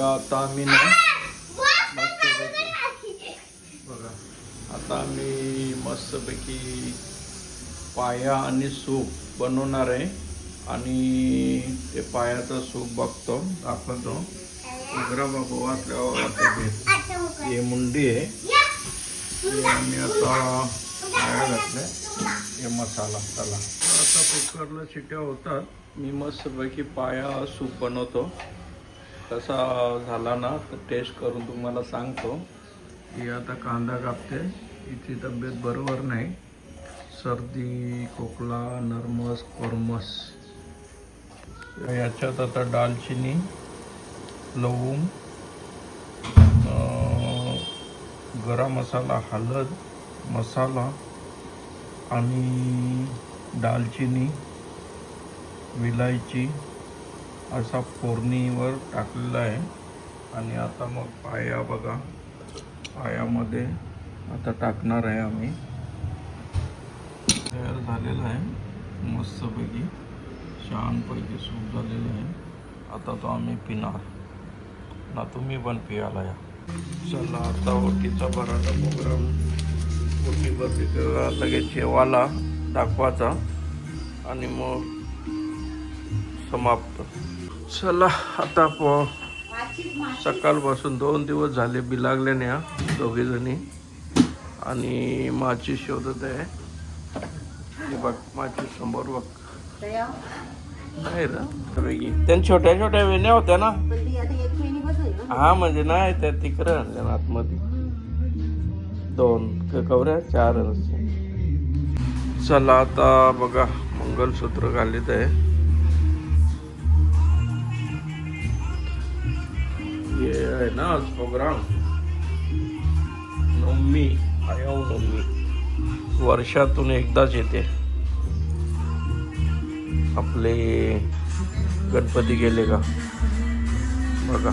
बघा आता आम्ही ना बघा आता आम्ही मस्तपैकी पाया आणि सूप बनवणार आहे. आणि ते पायाचं सूप बघतो दाखवतो. उघरा बाबू वाचल्यावर हे मुंडी आहे. हे आम्ही आता पाया घातले हे मसाला चला. आता कुकरला शिट्या होतात. मी मस्तपैकी पाया सूप बनवतो. कसा झाला ना तर टेस्ट करून तुम्हाला सांगतो. ही आता कांदा कापते. हिची तब्येत बरोबर नाही. सर्दी खोकला नर्मस कोरमस. याच्यात आता दालचिनी लवंग गरम मसाला हळद मसाला आणि दालचिनी विलायची असा फोडणीवर टाकलेला आहे. आणि आता मग पाया बघा. पायामध्ये आता टाकणार आहे आम्ही. तयार झालेला आहे. मस्तपैकी छानपैकी सूप झालेलं आहे. आता तो आम्ही पिणार. ना तुम्ही पण पियाला या. चला आता ओटीचा भराचा प्रोग्राम ओटी भरली लगेच जेवाला दाखवायचा. आणि मग समाप्त. चला आता प सकाळपासून दोन दिवस झाले बिलागल्याने हा दोघेजणी. आणि माझी शोधत आहे. बघ माझी समोर बघ. नाही रे. त्यांनी छोट्या छोट्या वेण्या होत्या ना. हा म्हणजे नाही त्या तिकडे आणल्या ना आतमध्ये. दोन क- कवऱ्या चार चला आता बघा मंगलसूत्र घालीत आहे. ये आहे ना आज प्रोग्राम नवमी आयव नवमी वर्षातून एकदाच येते आपले गणपती गेले का बघा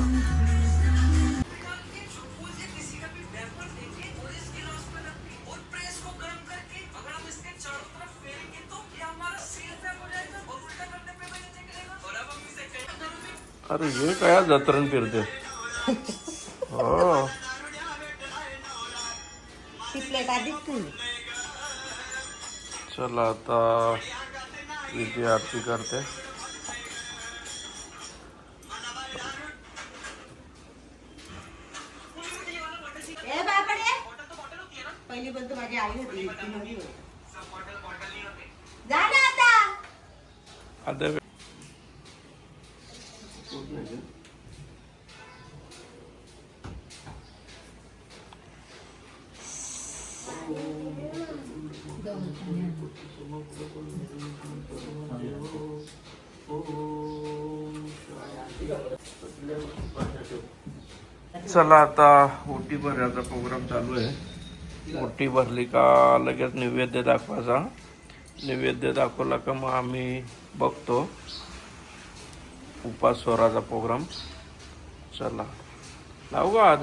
अरे हे काय जत्रण फिरते हो प्लेट आधीच ठेवली. चला आता विधी आरती करते. पहिली माझी आई होती आता चला आता ओटी भरायचा प्रोग्राम चालू आहे. ओटी भरली का लगेच नैवेद्य दाखवायचा. नैवेद्य दाखवला का मग आम्ही बघतो. उपास स्वराचा प्रोग्राम. चला. लावू का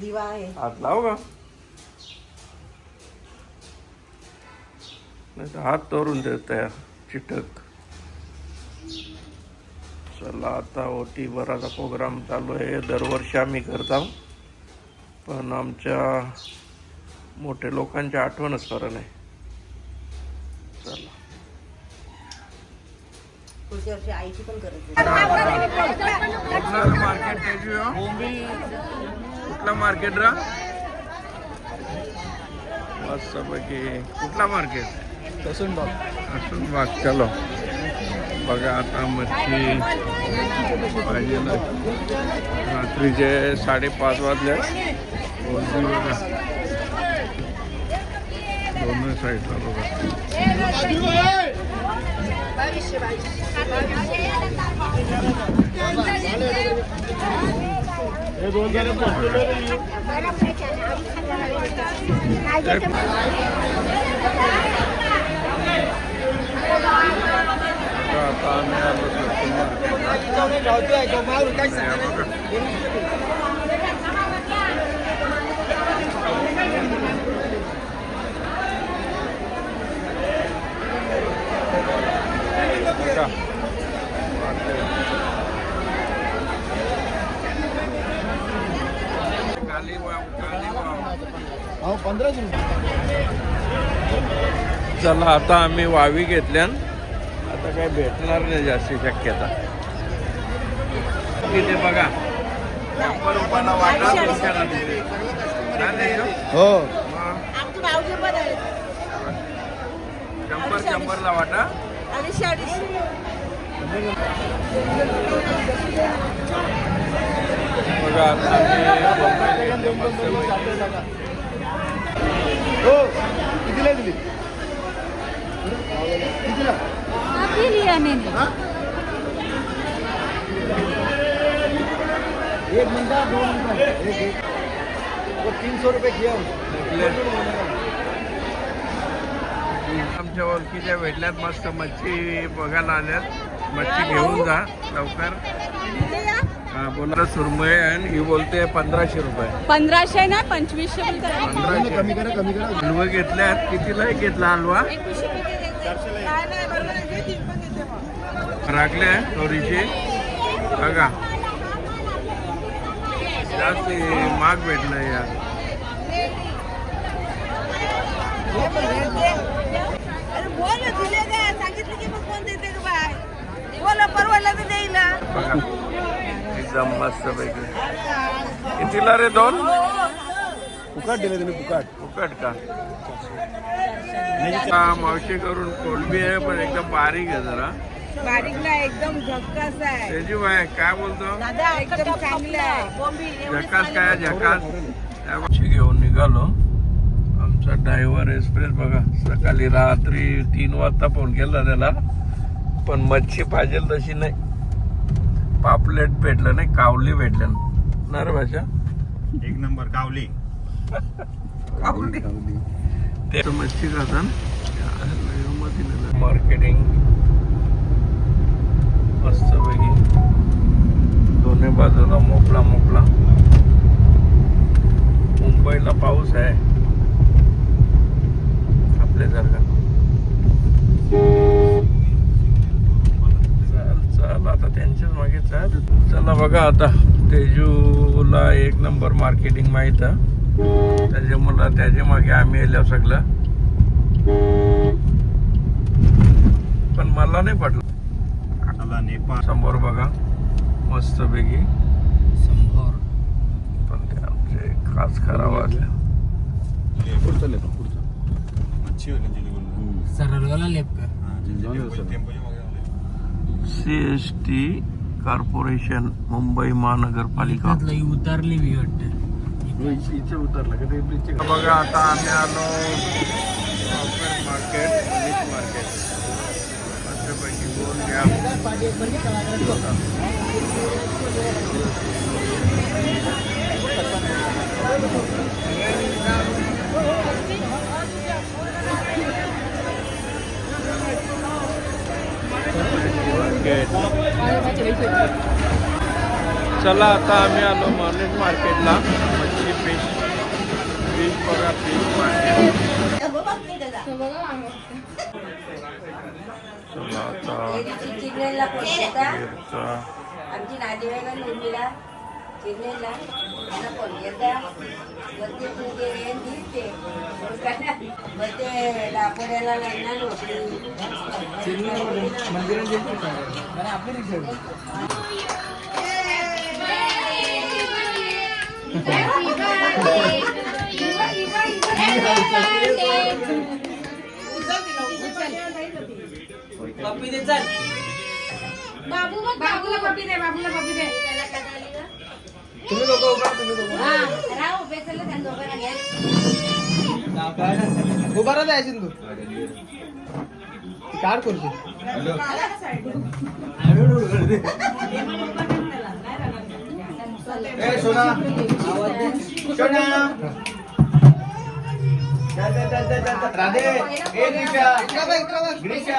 दिवा आहे. हात लावू का? नाही तर हात तोरून देत आहे चिटक. चला आता ओटी भराचा प्रोग्राम चालू आहे. दरवर्षी आम्ही करतो पण आमच्या मोठ्या लोकांच्या आठवणच खरं नाही चला. पुढच्या वर्षी आईची पण करत कुठलं मार्केट कुठला मार्केट रा? मस्त पैकी कुठला मार्केट कसून बघ असून बाग. चलो. बघा आता मच्छी. पाहिजे रात्रीचे साडेपाच वाजले कोणती बघा. दोन्ही साईडला बघा. आता आम्ही पंधरा चला आता आम्ही वावी घेतल्यान आता काही भेटणार नाही जास्ती शक्यता. तिथे बघा. काय हो? शंभर शंभरला वाटा. अडीचशे हो. कितीला दिली कितीला हा? एक मिनटा दोन मिनटा. एक एक. वो तीन सौ रुपये किया आमच्या ओळखीच्या भेटल्यात मस्त मच्छी बघायला आल्यात. मच्छी घेऊन जा लवकर. हा बोला सुरमय आणि ही बोलते पंधराशे रुपये. पंधराशे ना पंचवीसशे पंधराशे. कमी करा कमी करा. हलवा घेतल्यात. कितीला घेतला हलवा. राखले थोडीशी बघा. जास्त माग भेटलं या एकदम मस्त पैकी. कितीला रे दोन? फुकाट दिले तुम्ही फुकाट. फुकट का? मावशी करून कोलबी आहे पण एकदम बारीक आहे जरा. बारीक नाही एकदम झक्कास आहे. त्याची बाय काय बोलतो? दादा एकदम चांगलं आहे. झकास काय झकास त्या गोष्टी घेऊन निघालो. आमचा ड्रायव्हर एक्सप्रेस बघा सकाळी रात्री तीन वाजता फोन केला त्याला. पण मच्छी पाहिजे तशी नाही. पापलेट भेटलं नाही कावली भेटलं ना रे भाषा? एक नंबर कावली. कावली. ते मच्छी खातात मार्केटिंग मस्त पैकी दोन्ही बाजूला मोकळा मोकळा. मुंबईला पाऊस आहे. आपल्यासारखा चल चल आता त्यांच्याच मागे चल. चला बघा आता तेजूला एक नंबर मार्केटिंग माहीत आहे. त्याच्यामुळं त्याच्यामागे आम्ही आल्या सगळं. पण मला नाही पटलं. चला नेपाळ समोर बघा. मस्त पैकी पण ते आमचे खास खराब हा. C S T corporation Mumbai महानगरपालिका. उतरली मी वाटतं. इथे उतरलं का? ते ब्रिजचे बघा आता आम्ही आलो. मार्केट मार्केट चला आता आम्ही आलो मार्केट मार्केटला मच्छी फिश फिश आमची नातेवाईक उर्मिला चिरलेला. त्यांना पोलगेता मग ते पूजेन दिसते मग ते दापोड्याला होती. बाबूला पपी दे बाबूला पपी दे राहू बेसरला त्यांना दोघांना घ्या. उभारा जायचे तू काढ करतो ए सोना. सोना. चल, चल, चल, चल, चल. राधे. ए ग्रीषा ग्रीषा ए हाय बाबू नाच बाबू नाच या, या,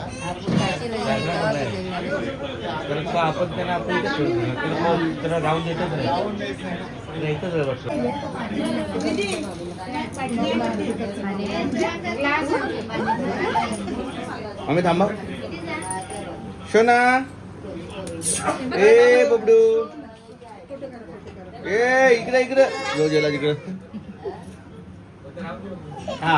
आपण विराट आपण त्यांना आपण त्यांना राहून देतच नाही. इथंच आम्ही थांबा. शोना. ए बबडू. ए इकडे इकडे. जो गेला तिकडे. हा.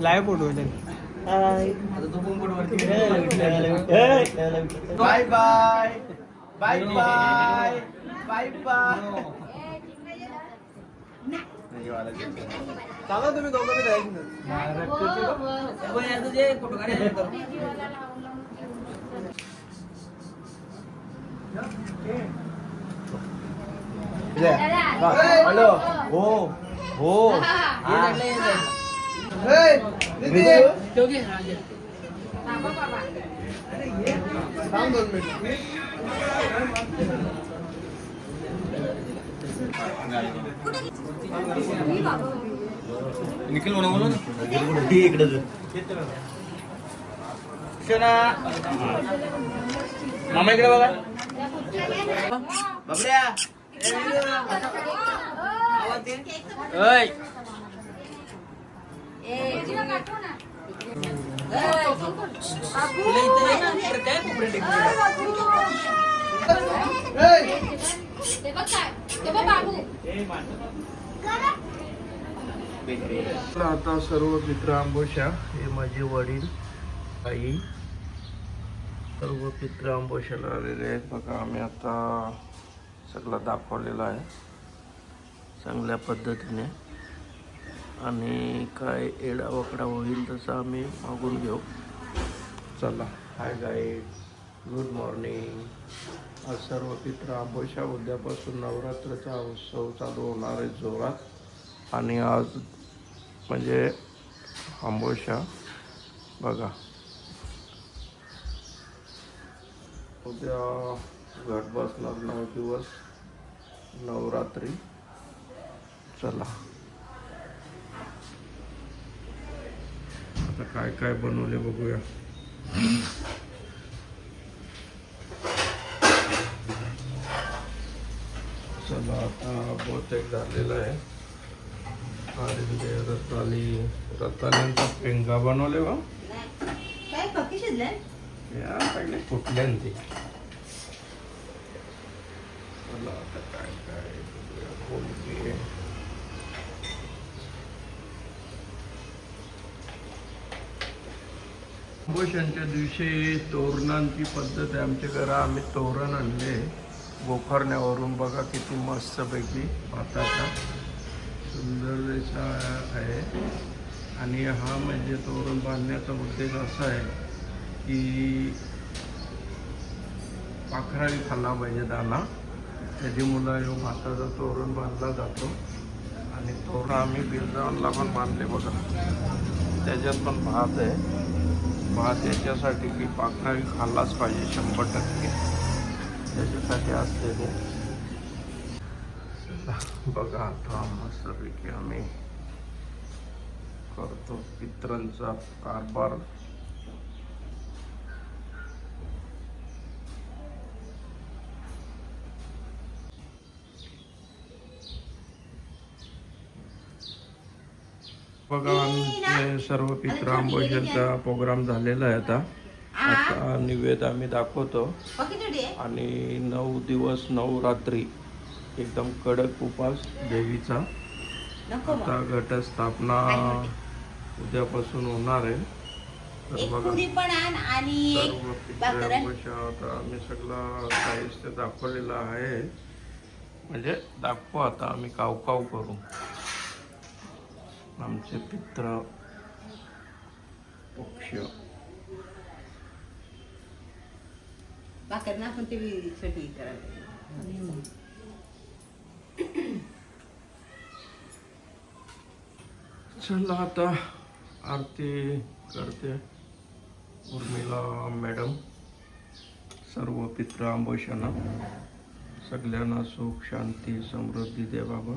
Live photo bye bye bye bye bye bye चाला तुम्ही दोघं बी हॅलो हो हो निखिल म्हणून बोलू इकडे शना. मामा इकडे बघा. आता सर्व मित्र आंबोशा हे माझे वडील आई. सर्व पित्र आंबोशाला आलेले आहेत. बघा आम्ही आता सगळं दाखवलेलं आहे. चांगल्या पद्धतीने. आणि काय एडावकडा होईल तसं आम्ही मागून घेऊ. चला. हाय गाईड गुड मॉर्निंग आज सर्व पित्र आंबोशा उद्यापासून नवरात्रचा उत्सव चालू होणार आहे जोरात. आणि आज म्हणजे आंबोशा बघा. उद्या घट बसणार नऊ दिवस. नवरात्री. चला. आता काय काय बनवले बघूया. चला आता बहुतेक झालेलं आहे. ते रताली रताल्यांचा पेंगा बनवले बा. काय पक्की या ते काय काय आहे. आंबोशांच्या दिवशी तोरणांची पद्धत आहे. आमच्या घरा आम्ही तोरण आणले गोखरण्यावरून बघा किती मस्तपैकी भाताचा सुंदर आहे. आणि हा म्हणजे तोरण बांधण्याचा उद्देश असा आहे. की पाखराळी खाल्ला पाहिजे दाना. त्याची मुलं येऊन भाताचा तोरण बांधला जातो. आणि तोरण आम्ही बिरजावनला पण बांधले बघा. त्याच्यात पण भात आहे. भात याच्यासाठी की पाखराळी खाल्लाच पाहिजे शंभर टक्के. त्याच्यासाठी असते ते. बघा आता मस्तपैकी आम्ही करतो पित्रांचा कारभार. बघा आमचे सर्व पित्र आंबोशनचा प्रोग्राम झालेला आहे आता. आता निवेद आम्ही दाखवतो. आणि नऊ दिवस नऊ रात्री एकदम कडक उपास देवीचा. आता घटस्थापना उद्यापासून होणार आहे. तर बघा. सर्व आता आम्ही सगळं साहित्य दाखवलेलं आहे. म्हणजे दाखवू आता आम्ही काव काव करू. आमचे पित्र पक्ष. ते छोटी करायला चला आता आरती करते उर्मिला मॅडम. सर्व पित्र आंबोशांना सगळ्यांना सुख शांती समृद्धी दे बाबा.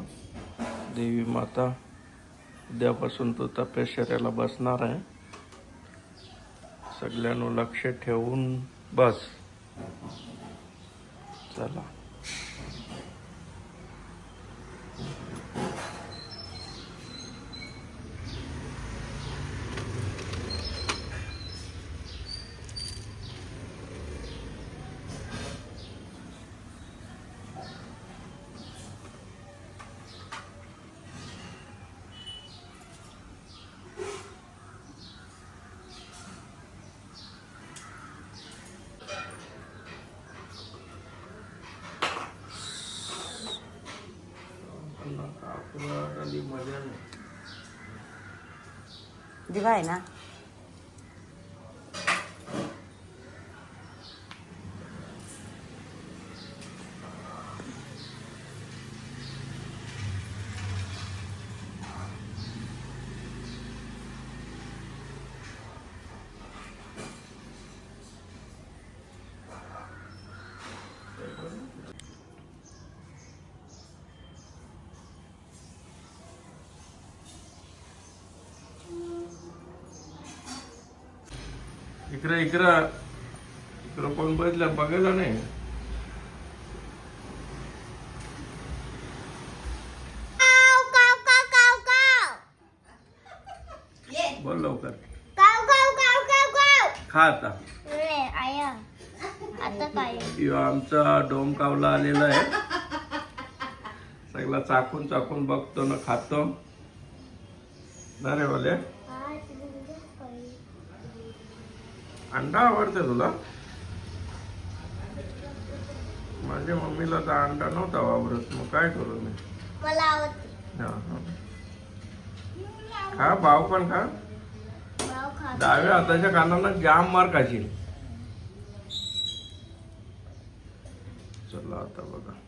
देवी माता. उद्यापासून तो तपश्चर्याला बसणार आहे. सगळ्यांना लक्ष ठेवून बस. चला. मजा नाही. दिवा आहे ना? इकडे इकडं. इकडं कोण बसलं? बघायला नाही. बोल लवकर. खा आता. आता काय? ह्यो आमचा डोम कावला आलेला आहे. सगळा चाकून चाकून बघतो ना खातो. ना रे अंडा आवडते तुला? माझ्या मम्मीला तर अंडा नव्हता वापरत मग काय करू मी? मला आवडते. हा. खा भाव पण खा. डाव्या हाताच्या कानानं जाम मार खाशील. चला आता बघा.